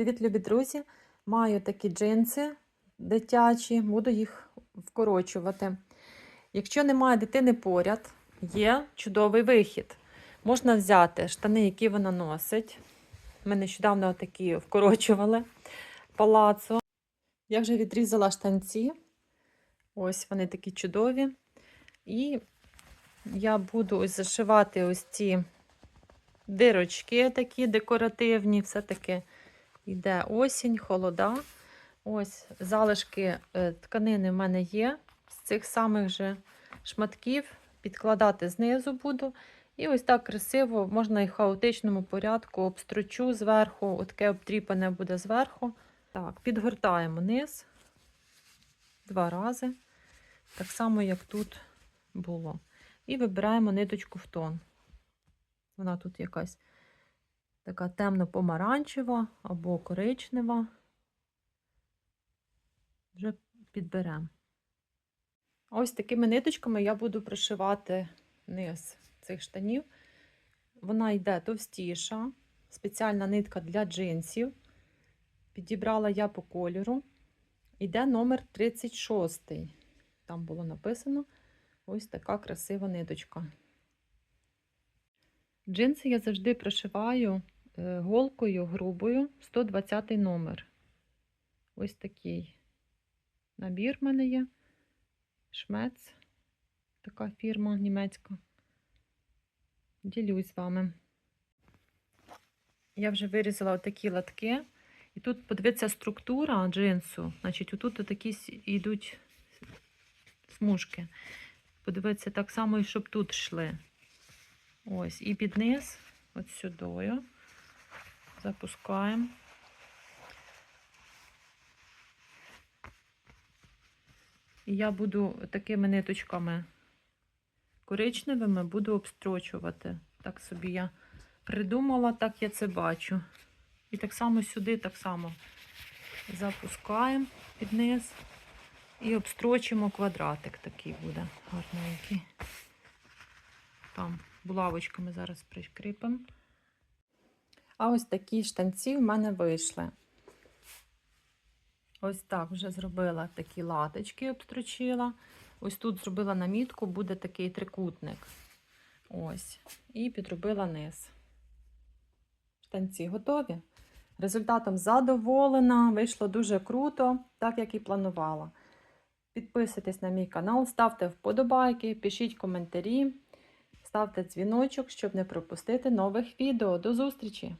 Привіт, любі друзі! Маю такі джинси дитячі, буду їх вкорочувати. Якщо немає дитини поряд, є чудовий вихід. Можна взяти штани, які вона носить. Ми нещодавно такі вкорочували палацо. Я вже відрізала штанці. Ось вони такі чудові. І я буду ось зашивати ось ці дирочки такі декоративні, все-таки йде осінь, холода. Ось залишки е, тканини в мене є з цих самих же шматків. Підкладати знизу буду. І ось так красиво, можна і в хаотичному порядку обстрочу зверху, отаке обтріпане буде зверху. Так, підгортаємо низ два рази, так само, як тут було. І вибираємо ниточку в тон. Вона тут якась така темно-помаранчева або коричнева. Вже підберемо. Ось такими ниточками я буду пришивати низ цих штанів. Вона йде товстіша, спеціальна нитка для джинсів. Підібрала я по кольору. Йде номер 36. Там було написано ось така красива ниточка. Джинси я завжди пришиваю голкою грубою 120 номер. Ось такий набір в мене є. Шмец, така фірма німецька. Ділюсь з вами. Я вже вирізала отакі латки. І тут подивіться структура джинсу. Значить, отут такі йдуть смужки. Подивіться, так само, і щоб тут йшли. Ось, і під низ, от сюдою. Запускаємо. І я буду такими ниточками коричневими буду обстрочувати. Так собі я придумала, так я це бачу. І так само сюди, так само запускаємо під низ і обстрочимо квадратик такий буде гарненький. Там булавочками зараз прикріпимо. А ось такі штанці в мене вийшли. Ось так вже зробила такі латочки, обстрочила. Ось тут зробила намітку, буде такий трикутник. Ось. І підробила низ. Штанці готові. Результатом задоволена, вийшло дуже круто, так як і планувала. Підписуйтесь на мій канал, ставте вподобайки, пишіть коментарі, ставте дзвіночок, щоб не пропустити нових відео. До зустрічі!